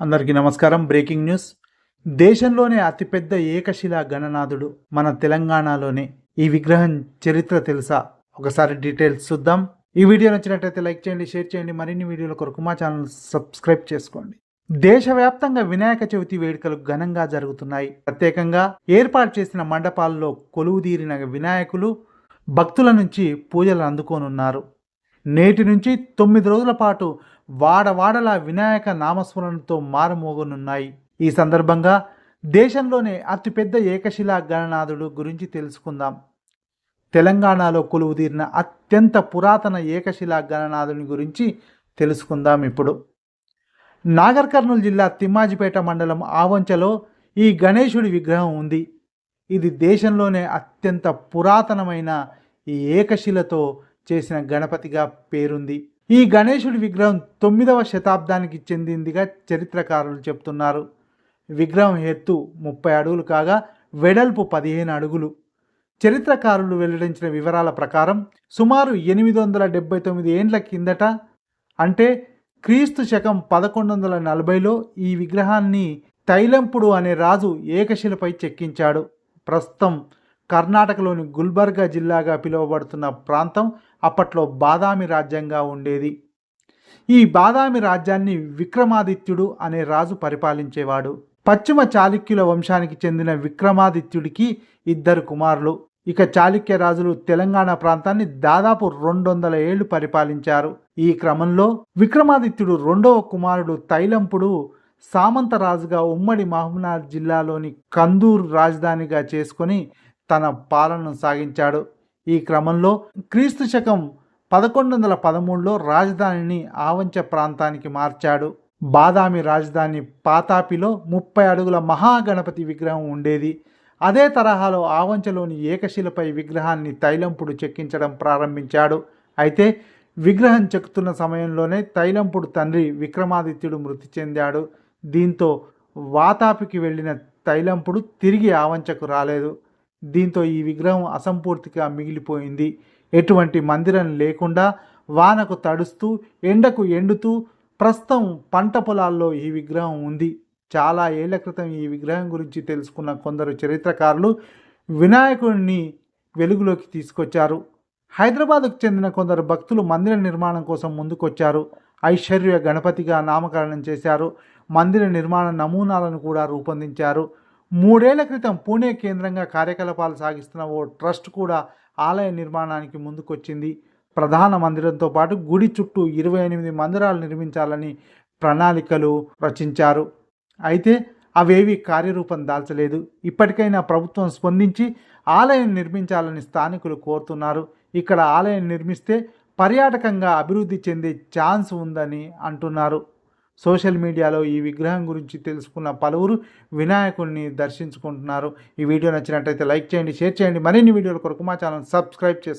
అందరికీ నమస్కారం. Breaking news. దేశంలోనే అతిపెద్ద ఏకశిలా గణనాథుడు మన తెలంగాణలోనే. ఈ విగ్రహం చరిత్ర తెలుసా? ఒకసారి డీటెయిల్స్ చూద్దాం. ఈ వీడియో నచ్చినట్లయితే లైక్ చేయండి షేర్ చేయండి. మరిన్ని వీడియోల కొరకు మా ఛానల్ సబ్స్క్రైబ్ చేసుకోండి. దేశవ్యాప్తంగా వినాయక చవితి వేడుకలు ఘనంగా జరుగుతున్నాయి. ప్రత్యేకంగా ఏర్పాటు చేసిన మండపాల్లో కొలువుదీరిన వినాయకులు భక్తుల నుంచి పూజలు అందుకోనున్నారు. నేటి నుంచి తొమ్మిది రోజుల పాటు వాడవాడల వినాయక నామస్మరణతో మారుమోగనున్నాయి. ఈ సందర్భంగా దేశంలోనే అతిపెద్ద ఏకశిలా గణనాథుడు గురించి తెలుసుకుందాం. తెలంగాణలో కొలువుదీరిన అత్యంత పురాతన ఏకశిలా గణనాథుని గురించి తెలుసుకుందాం ఇప్పుడు. నాగర్ కర్నూలు జిల్లా తిమ్మాజిపేట మండలం ఆవంచలో ఈ గణేశుడి విగ్రహం ఉంది. ఇది దేశంలోనే అత్యంత పురాతనమైన ఈ ఏకశిలతో చేసిన గణపతిగా పేరుంది. ఈ గణేశుడి విగ్రహం తొమ్మిదవ శతాబ్దానికి చెందిందిగా చరిత్రకారులు చెప్తున్నారు. విగ్రహం ఎత్తు ముప్పై అడుగులు కాగా వెడల్పు పదిహేను అడుగులు. చరిత్రకారులు వెల్లడించిన వివరాల ప్రకారం సుమారు ఎనిమిది వందల డెబ్బై తొమ్మిది ఏండ్ల కిందట అంటే క్రీస్తు శకం పదకొండు వందల నలభైలో ఈ విగ్రహాన్ని తైలంపుడు అనే రాజు ఏకశిలపై చెక్కించాడు. ప్రస్తుతం కర్ణాటకలోని గుల్బర్గా జిల్లాగా పిలువబడుతున్న ప్రాంతం అప్పట్లో బాదామి రాజ్యంగా ఉండేది. ఈ బాదామి రాజ్యాన్ని విక్రమాదిత్యుడు అనే రాజు పరిపాలించేవాడు. పశ్చిమ చాళుక్యుల వంశానికి చెందిన విక్రమాదిత్యుడికి ఇద్దరు కుమారులు. ఇక చాళుక్య రాజులు తెలంగాణ ప్రాంతాన్ని దాదాపు రెండు వందల ఏళ్ళు పరిపాలించారు. ఈ క్రమంలో విక్రమాదిత్యుడు రెండవ కుమారుడు తైలంపుడు సామంతరాజుగా ఉమ్మడి మహబూబ్నగర్ జిల్లాలోని కందూరు రాజధానిగా చేసుకొని తన పాలనను సాగించాడు. ఈ క్రమంలో క్రీస్తు శకం పదకొండు వందల పదమూడులో రాజధానిని ఆవంచ ప్రాంతానికి మార్చాడు. బాదామి రాజధాని పాతాపిలో ముప్పై అడుగుల మహాగణపతి విగ్రహం ఉండేది. అదే తరహాలో ఆవంచలోని ఏకశిలపై విగ్రహాన్ని తైలంపుడు చెక్కించడం ప్రారంభించాడు. అయితే విగ్రహం చెక్కుతున్న సమయంలోనే తైలంపుడు తండ్రి విక్రమాదిత్యుడు మృతి చెందాడు. దీంతో వాతాపికి వెళ్ళిన తైలంపుడు తిరిగి ఆవంచకు రాలేదు. దీంతో ఈ విగ్రహం అసంపూర్తిగా మిగిలిపోయింది. ఎటువంటి మందిరం లేకుండా వానకు తడుస్తూ ఎండకు ఎండుతూ ప్రస్తుతం పంట పొలాల్లో ఈ విగ్రహం ఉంది. చాలా ఏళ్ళ క్రితం ఈ విగ్రహం గురించి తెలుసుకున్న కొందరు చరిత్రకారులు వినాయకుడిని వెలుగులోకి తీసుకొచ్చారు. హైదరాబాద్కు చెందిన కొందరు భక్తులు మందిర నిర్మాణం కోసం ముందుకొచ్చారు. ఐశ్వర్య గణపతిగా నామకరణం చేశారు. మందిర నిర్మాణ నమూనాలను కూడా రూపొందించారు. మూడేళ్ళ క్రితం పూణే కేంద్రంగా కార్యకలాపాలు సాగిస్తున్న ఓ ట్రస్ట్ కూడా ఆలయ నిర్మాణానికి ముందుకొచ్చింది. ప్రధాన మందిరంతో పాటు గుడి చుట్టూ ఇరవై ఎనిమిది మందిరాలు నిర్మించాలని ప్రణాళికలు రచించారు. అయితే అవేవి కార్యరూపం దాల్చలేదు. ఇప్పటికైనా ప్రభుత్వం స్పందించి ఆలయం నిర్మించాలని స్థానికులు కోరుతున్నారు. ఇక్కడ ఆలయం నిర్మిస్తే పర్యాటకంగా అభివృద్ధి చెందే ఛాన్స్ ఉందని అంటున్నారు. సోషల్ మీడియాలో ఈ విగ్రహం గురించి తెలుసుకున్న పలువురు వినాయకుడిని దర్శించుకుంటున్నారు. ఈ వీడియో నచ్చినట్టయితే లైక్ చేయండి షేర్ చేయండి. మరిన్ని వీడియోల కొరకు మా ఛానల్ సబ్స్క్రైబ్ చేసుకోండి.